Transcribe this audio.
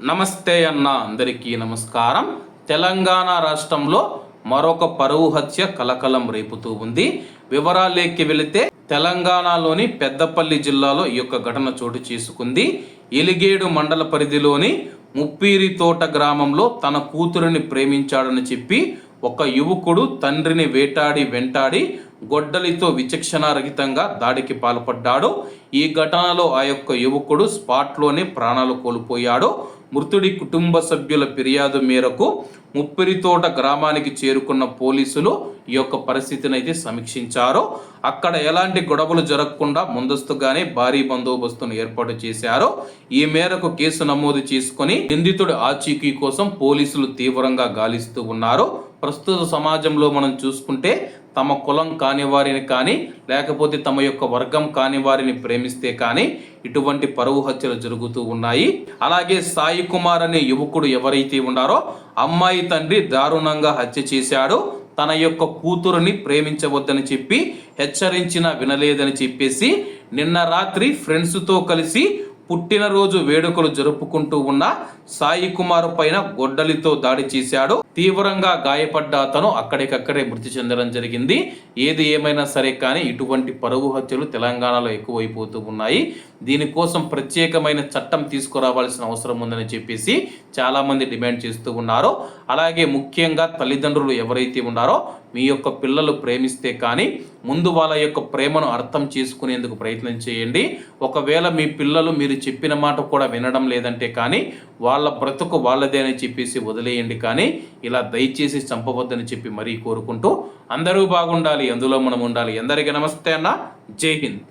నమస్తే అన్న అందరికీ నమస్కారం. తెలంగాణ రాష్ట్రంలో మరొక పరువు హత్య కలకలం రేపుతూ ఉంది. వివరాలేకి వెళితే తెలంగాణలోని పెద్దపల్లి జిల్లాలో ఈ యొక్క ఘటన చోటు చేసుకుంది. ఎలిగేడు మండల పరిధిలోని ముప్పీరి తోట గ్రామంలో తన కూతురిని ప్రేమించాడని చెప్పి ఒక యువకుడు తండ్రిని వేటాడి వెంటాడి గొడ్డలితో విచక్షణారహితంగా దాడికి పాల్పడ్డాడు. ఈ ఘటనలో ఆ యొక్క యువకుడు స్పాట్లోనే ప్రాణాలు కోల్పోయాడు. మృతుడి కుటుంబ సభ్యుల ఫిర్యాదు మేరకు ముప్పిరితోట గ్రామానికి చేరుకున్న పోలీసులు ఈ యొక్క పరిస్థితిని అయితే సమీక్షించారు. అక్కడ ఎలాంటి గొడవలు జరగకుండా ముందస్తుగానే భారీ బందోబస్తును ఏర్పాటు చేశారు. ఈ మేరకు కేసు నమోదు చేసుకొని నిందితుడి ఆచీకీ కోసం పోలీసులు తీవ్రంగా గాలిస్తూ ఉన్నారు. ప్రస్తుత సమాజంలో మనం చూసుకుంటే తమ కులం కాని వారిని కానీ లేకపోతే తమ యొక్క వర్గం కాని వారిని ప్రేమిస్తే కానీ ఇటువంటి పరువు హత్యలు జరుగుతూ ఉన్నాయి. అలాగే సాయి కుమార్ అనే యువకుడు ఎవరైతే ఉన్నారో అమ్మాయి తండ్రి దారుణంగా హత్య చేశాడు. తన యొక్క కూతురుని ప్రేమించవద్దని చెప్పి హెచ్చరించినా వినలేదని చెప్పేసి నిన్న రాత్రి ఫ్రెండ్స్తో కలిసి పుట్టినరోజు వేడుకలు జరుపుకుంటూ ఉన్న సాయి కుమార్ పైన గొడ్డలితో దాడి చేశాడు. తీవ్రంగా గాయపడ్డ అతను అక్కడికక్కడే మృతి చెందడం జరిగింది. ఏది ఏమైనా సరే కానీ ఇటువంటి పరువు హత్యలు తెలంగాణలో ఎక్కువైపోతూ ఉన్నాయి. దీనికోసం ప్రత్యేకమైన చట్టం తీసుకురావాల్సిన అవసరం ఉందని చెప్పేసి చాలామంది డిమాండ్ చేస్తూ ఉన్నారు. అలాగే ముఖ్యంగా తల్లిదండ్రులు ఎవరైతే ఉన్నారో మీ యొక్క పిల్లలు ప్రేమిస్తే కానీ ముందు వాళ్ళ యొక్క ప్రేమను అర్థం చేసుకునేందుకు ప్రయత్నం చేయండి. ఒకవేళ మీ పిల్లలు మీరు చెప్పిన మాట కూడా వినడం లేదంటే కానీ వాళ్ళ బ్రతుకు వాళ్ళదే అని చెప్పేసి వదిలేయండి కానీ ఇలా దయచేసి చంపవద్దని చెప్పి మరీ కోరుకుంటూ అందరూ బాగుండాలి అందులో మనం ఉండాలి. అందరికీ నమస్తే అన్న. జై హింద్.